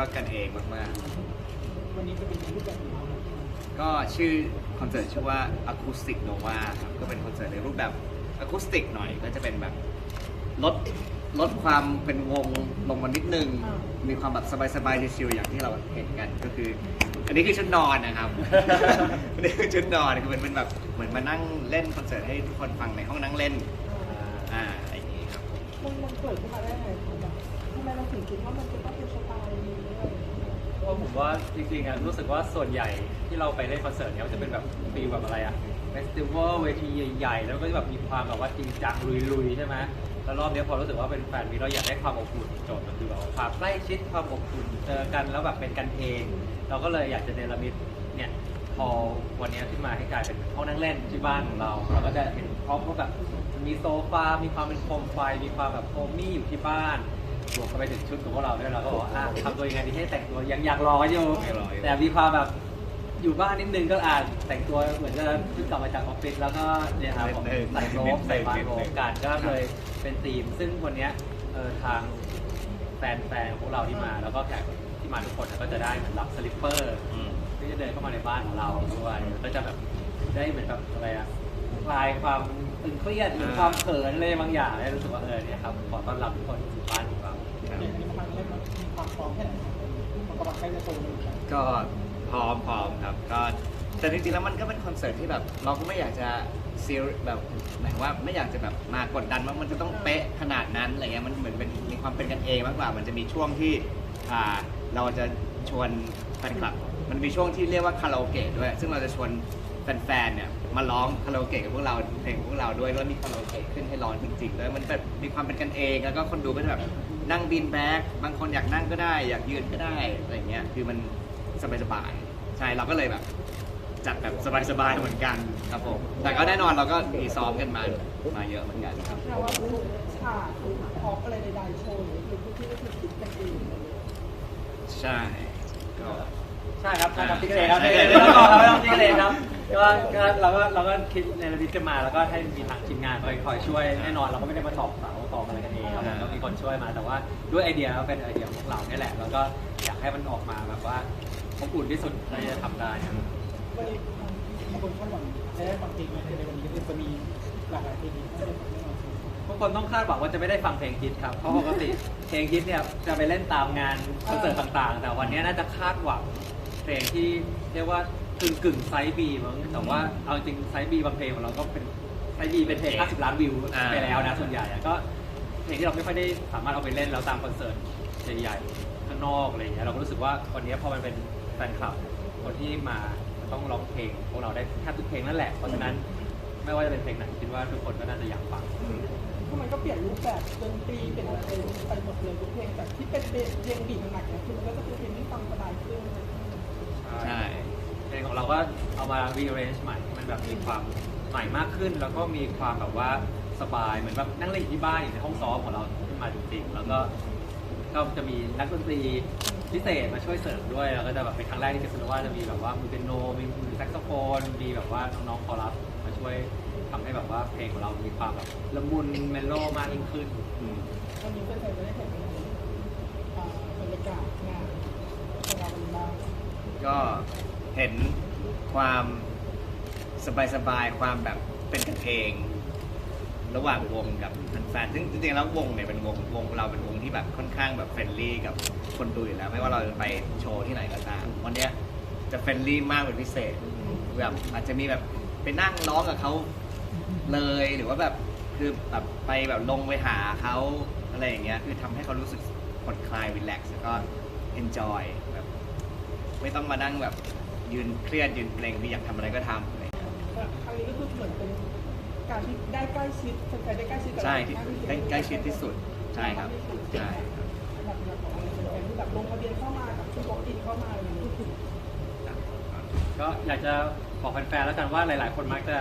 ก็กันเองมากวันนี้จะเป็นรูปแบบไหนๆก็ชื่อคอนเสิร์ตชื่อว่า Acoustic Nova ครับก็เป็นคอนเสิร์ตในรูปแบบอะคูสติกหน่อยก็จะเป็นแบบลดลดความเป็นวงลงมานิดนึง มีความแบบสบายๆชิลๆอย่างที่เราเห็นกันก็คือ อันนี้คือชุดนอนนะครับ อันนี้คือชุดนอนคือมันเป็นแบบเหมือนมานั่งเล่นคอนเสิร์ตให้ทุกคนฟังในห้องนั่งเล่นอ่าอะไรอย่างนี้ครับ มันมันเกิดขึ้นมาได้ไงคะแบบทำไมเราถึงคิดว่ามันจะต้องเป็นสไตล์นี้ด้วยเพราะผมว่าจริงๆอะรู้สึกว่าส่วนใหญ่ที่เราไปเล่นคอนเสิร์ตเนี่ยมันจะเป็นแบบฟีลแบบอะไรอะเฟสติวัลเวทีใหญ่ๆ แล้วก็จะแบบมีความแบบว่าจริงจังลุยๆ ใช่ไหมแล้วรอบเนี้ยพอรู้สึกว่าเป็นแฟนมีเราอยากได้ความอบอุ่นโจทย์มันคือแบบความใกล้ชิดความอบอุ่นเจอกันแล้วแบบเป็นกันเอง เราก็เลยอยากจะเนรมิตเนี่ยพอวันเนี้ยขึ้นมาให้กลายเป็นห้องนั่งเล่นที่บ้านของเราเราก็จะเห็นพร้อมกับแบบมีโซฟา มีความเป็นโคมไฟ มีความแบบโฮมมี่อยู่ที่บ้าน บวกเข้าไปถึงชุดของพวกเราด้วยเราก็บอกว่าอะทำตัวยังไงดีให้แต่งตัวยังอยากรออยู่ยังรออยู่แต่มีความแบบอยู่บ้านนิดนึงก็อาจแต่งตัวเหมือนจะเพิ่งกลับมาจากออฟฟิศแล้วก็เนี่ยครับผมใส่โรบใส่บานโรบกันก็เลยเป็นธีม ซึ่งวันเนี้ยเออทางแฟนๆของพวกเราที่มา แล้วก็แขกที่มาทุกคนก็จะได้เหมือนรับสลิปเปอร์อืม ที่จะเดินเข้ามาในบ้านของเราด้วยก็จะแบบได้เหมือนแบบอะไรอะคลายความตึงเครียดหรือความเขินอะไรบางอย่างได้รู้สึกว่าเออเนี่ยครับขอต้อนรับทุกคนสู่บ้าน ความพร้อมแค่ไหนมันกำลังใกล้จะโตเลยครับก็พร้อมพร้อมครับก็แต่จริงๆแล้วมันก็เป็นคอนเสิร์ตที่แบบ เราก็ไม่อยากจะซีรแบบหมายว่าไม่อยากจะแบบมากดดันว่ามันจะต้องเป๊ะขนาดนั้นอะไรเงี้ยมันเหมือนเป็นมีความเป็นกันเองมากกว่า มันจะมีช่วงที่อ่าเราจะชวนแฟนคลับ มันมีช่วงที่เรียกว่าคาราโอเกะด้วย ซึ่งเราจะชวนแฟนๆเนี่ยมาร้องคาราโอเกะกับพวกเราเพลงพวกเราด้วยแล้วมีคาราโอเกะขึ้นให้ร้องจริงๆแล้วมันแบบมีความเป็นกันเองแล้วก็คนดูก็จะแบบ นั่งบินแบ็กบางคนอยากนั่งก็ได้ อยากยืนก็ได้อะไรเงี้ยคือมันสบายๆใช่เราก็เลยแบบ จัดแบบสบายๆเหมือนกันครับผมแต่ก็แน่นอนเราก็มีซ้อมกันมามาเยอะเหมือนกันครับ แปลว่าทุกฉากทุกพร็อพอะไรใดๆโชว์หรือทุกที่ก็คือคิดกันเองใช่ก็ ใช่ครับใช่ครับอ่าติ๊กเลยครับใช่ติ๊กเลยแล้วก็ไม่ต้องติ๊กเลยครับ ก็ก็เราก็เราก็คิดในระดับกันมาแล้วก็ให้มีทางทีมงานคอยคอยช่วยแน่นอนเราก็ไม่ได้มาตอกเสาตอกอะไรกันเองครับผมก็มีคนช่วยมาแต่ว่าด้วยไอเดียก็เป็นไอเดียของพวกเราเนี่ยแหละแล้วก็อยากให้มันออกมาแบบว่าอบอุ่นที่สุดที่จะทำได้ครับวันนี้บางคนคาดหวังจะได้ฟังเพลงในวันนี้ก็คือจะมีหลากหลายเพลงที่ได้ฟังแน่นอนทุกคนต้องคาดหวังว่าจะไม่ได้ฟังเพลงฮิตครับเพราะปกติเพลงฮิตเนี่ยจะไปเล่นตามงานคอนเสิร์ตต่าง ๆ แต่วันนี้น่าจะคาดหวังเพลงที่เรียกว่า กึ่งกึ่งไซส์บีมั้งแต่ว่าเอาจริงไซส์บีบางเพลงของเราก็เป็นไซส์บีเป็นเพลง50ล้านวิวอ่า ไปแล้วนะส่วนใหญ่อะก็เพลงที่เราไม่ค่อยได้สามารถเอาไปเล่นแล้วตามคอนเสิร์ตใหญ่ๆข้างนอกอะไรอย่างเงี้ยเราก็รู้สึกว่าวันนี้พอมันเป็นแฟนคลับคนที่มาต้องร้องเพลงพวกเราได้แทบทุกเพลงนั่นแหละเพราะฉะนั้นไม่ว่าจะเป็นเพลงไหนคิดว่าทุกคนก็น่าจะอยากฟัง คือมันก็เปลี่ยนรูปแบบดนตรีเปลี่ยนอะไรไปหมดเลยทุกเพลงจากที่เป็นเพลงบีบหนักเนี่ยคือมันก็จะเป็นเพลงที่ฟังสบายขึ้น ใช่ เพลงของเราก็เอามา rearrange ใหม่ให้มันแบบมีความใหม่มากขึ้น แล้วก็มีความแบบว่าสบายเหมือนแบบนั่งเล่นอยู่ที่บ้านอยู่ในห้องซ้อมของเราขึ้นมาจริงๆแล้วก็ก็จะมีนักดนตรีพิเศษมาช่วยเสริมด้วยแล้วก็จะแบบเป็นครั้งแรกที่เกสโนว่าจะมีแบบว่ามือเปียโนมีมือแซกโซโฟนมีแบบว่าน้องๆคอรัสมาช่วยทำให้แบบว่าเพลงของเรามีความแบบละมุนเมโลมากยิ่งขึ้นอืมวันนี้เพื่อนๆจะได้เห็นอ่าบรรยากาศงานของเราเป็นบ้าง ก็เห็นความสบายๆความแบบเป็นกันเอง ระหว่างวงกับแฟนๆซึ่งจริงๆแล้ววงเนี่ยเป็นวงวงเราเป็นวงที่แบบค่อนข้างแบบเฟรนลี่กับคนดูอยู่แล้ว ไม่ว่าเราจะไปโชว์ที่ไหนก็ตามวันเนี้ยจะเฟรนลี่มากเป็นพิเศษแบบอาจจะมีแบบไปนั่งร้องกับเขาเลยหรือว่าแบบคือแบบไปแบบลงไปหาเขาอะไรอย่างเงี้ยคือทำให้เขารู้สึกผ่อนคลายรีแลกซ์แล้วก็เอนจอยแบบ ไม่ต้องมานั่งแบบยืนเครียดยืนเกรงที่อยากทำอะไรก็ทำอะไรอย่างเงี้ยครั้งนี้ก็คือเหมือนเป็นการที่ได้ใกล้ชิดแฟนๆได้ใกล้ชิดกับใช่เราที่มากที่สุดใกล้ใกล้ชิดที่สุดใช่ครับใช่ครับแบบอย่างของอะไรเป็นแฟนที่แบบลงทะเบียนเข้ามากับที่บล็อกอินเข้ามาอะไรอย่างเงี้ยก็อยากจะบอกแฟนๆแล้วกันว่าหลาย ๆ คนมักจะ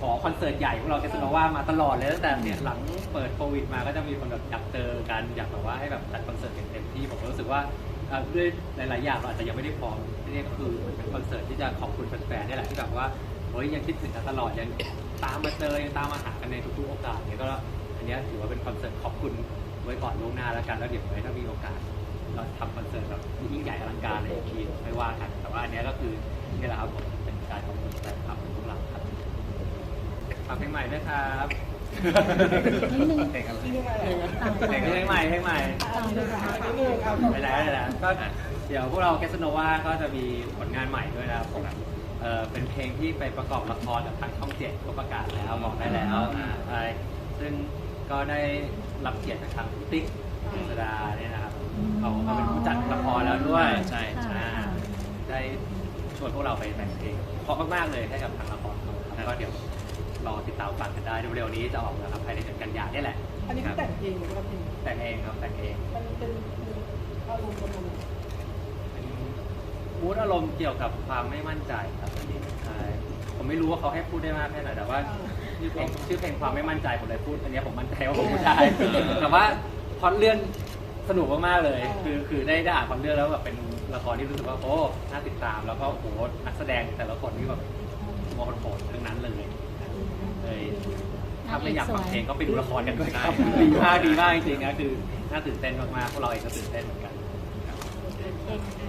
ขอคอนเสิร์ตใหญ่พวกเราเกสโนว่ามาตลอดเลยตั้งแต่เนี่ยหลังเปิดโควิดมาก็จะมีคนแบบอยากเจอกันอยากแบบว่าให้แบบจัดคอนเสิร์ตเต็มๆที่ผมก็รู้สึกว่าเอ่อ ด้วยหลาย ๆ อย่างเราอาจจะยังไม่ได้พร้อมนี่ก็คือเป็นคอนเสิร์ตที่จะขอบคุณแฟนๆนี่แหละที่แบบว่าเฮ้ยยังคิดถึงกันตลอดยังตามมาเจอยังตามมาหากันในทุก ๆ โอกาสเนี่ยก็อันนี้ถือว่าเป็นคอนเสิร์ตขอบคุณไว้ก่อนล่วงหน้าแล้วกันแล้วเดี๋ยวไว้ถ้ามีโอกาสเราทำคอนเสิร์ตแบบยิ่งใหญ่อลังการอะไรอีกไม่ว่ากันแต่ว่าอันนี้ก็คือนี่แหละครับผมเป็นการขอบคุณแฟนคลับของพวกเราครับฝากเพลงใหม่ด้วยครับ นิดนึงเพลงอะไรที่ยังไงอะเพลงใหม่เพลงใหม่อะนิดนึงอะนิดนึงเอาไปแล้วไปแล้วก็เดี๋ยวพวกเราแกสโนวาก็จะมีผลงานใหม่ด้วยนะครับผมเอ่อเป็นเพลงที่ไปประกอบละครกับทางช่องเจ็ดก็ประกาศแล้วบอกได้แล้วอ่าใช่ซึ่งก็ได้รับเกียรติจากทางคุณติ๊กเจษดาเนี่ยนะครับเขาเขาเป็นผู้จัดละครแล้วด้วยใช่ใช่อ่าได้ชวนพวกเราไปแต่งเพลงเพราะมากๆเลยให้กับทางละครเขาครับก็เดี๋ยว รอติดตามฟังกันได้เร็วๆนี้จะออกนะครับภายในเดือนกันยายนนี่แหละอันนี้คือแต่งเองหรือว่าเพลงแต่งเองครับแต่งเองมันเป็นอารมณ์ประมาณไหนเป็นมูดอารมณ์เกี่ยวกับความไม่มั่นใจครับอันนี้ใช่ผมไม่รู้ว่าเขาให้พูดได้มากแค่ไหนแต่ว่าชื่อเพลงชื่อเพลงความไม่มั่นใจผมเลยพูดอันนี้ผมมั่นใจว่าผมพูดได้แต่ว่าพล็อดเรื่องสนุกมากๆเลย คือคือได้ได้อ่านพล็อดเรื่องแล้วแบบเป็นละครที่รู้สึกว่าโอ้น่าติดตามแล้วก็โอ้โหนักแสดงแต่ละคนที่แบบตัวโหดๆทั้งนั้นเลย เลยถ้าไม่อยากฟังเพลงก็ไปดูละครกันด้วยครับดีมากดีมากจริงๆนะคือน่าตื่นเต้นมากๆพวกเราเองก็ตื่นเต้นเหมือนกันเองค่ะ